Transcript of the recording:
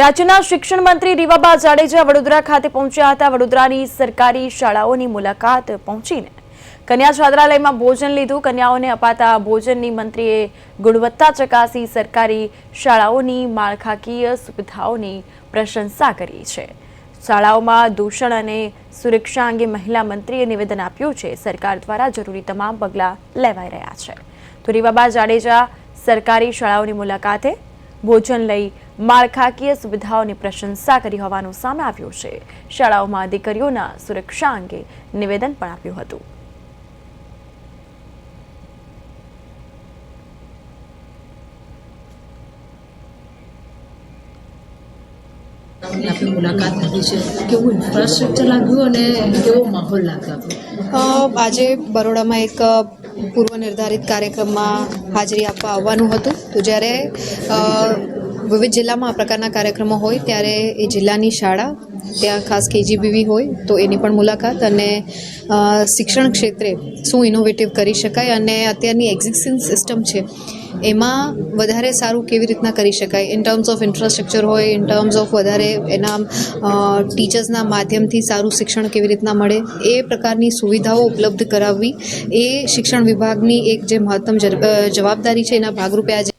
રાજ્યના શિક્ષણ મંત્રી રીવાબા જાડેજા વડોદરા ખાતે પહોંચ્યા હતા. વડોદરાની સરકારી શાળાઓની મુલાકાત પહોંચીને કન્યા છાત્રાલયમાં ભોજન લીધું. કન્યાઓને અપાતા ભોજનની મંત્રીએ ગુણવત્તા ચકાસી સરકારી શાળાઓની માળખાકીય સુવિધાઓની પ્રશંસા કરી છે. શાળાઓમાં દૂષણ અને સુરક્ષા અંગે મહિલા મંત્રીએ નિવેદન આપ્યું છે. સરકાર દ્વારા જરૂરી તમામ પગલાં લેવાઈ રહ્યા છે. તો રીવાબા જાડેજા, સરકારી શાળાઓની મુલાકાતે ભોજન લઈ માળખાકીય સુવિધાઓની પ્રશંસા કરી હોવાનું સામે આવ્યું છે. શાળાઓમાં દીકરીઓના સુરક્ષા અંગે નિવેદન પણ આપ્યું હતું. મુલાકાત લીધી છે. કેવું ઇન્ફ્રાસ્ટ્રક્ચર લાગ્યું અને કેવો માહોલ લાગ્યો? આજે બરોડામાં એક પૂર્વ નિર્ધારિત કાર્યક્રમમાં હાજરી આપવા આવવાનું હતું. તો જ્યારે વિવિધ જિલ્લામાં આ પ્રકારના કાર્યક્રમો હોય, ત્યારે એ જિલ્લાની શાળા, ત્યાં ખાસ કેજીબીવી હોય, તો એની પણ મુલાકાત અને શિક્ષણ ક્ષેત્રે શું ઇનોવેટિવ કરી શકાય અને અત્યારની એક્ઝિસ્ટિંગ સિસ્ટમ છે, એમાં વધારે સારું કેવી રીતના કરી શકાય? ઇન ટર્મ્સ ઓફ ઇન્ફ્રાસ્ટ્રક્ચર હોય ઇન ટર્મ્સ ઓફ વધારે એના ટીચર્સના માધ્યમથી સારું શિક્ષણ કેવી રીતના મળે, એ પ્રકારની સુવિધાઓ ઉપલબ્ધ કરાવવી, એ શિક્ષણ વિભાગની એક જે મહત્તમ જવાબદારી છે, એના ભાગરૂપે આજે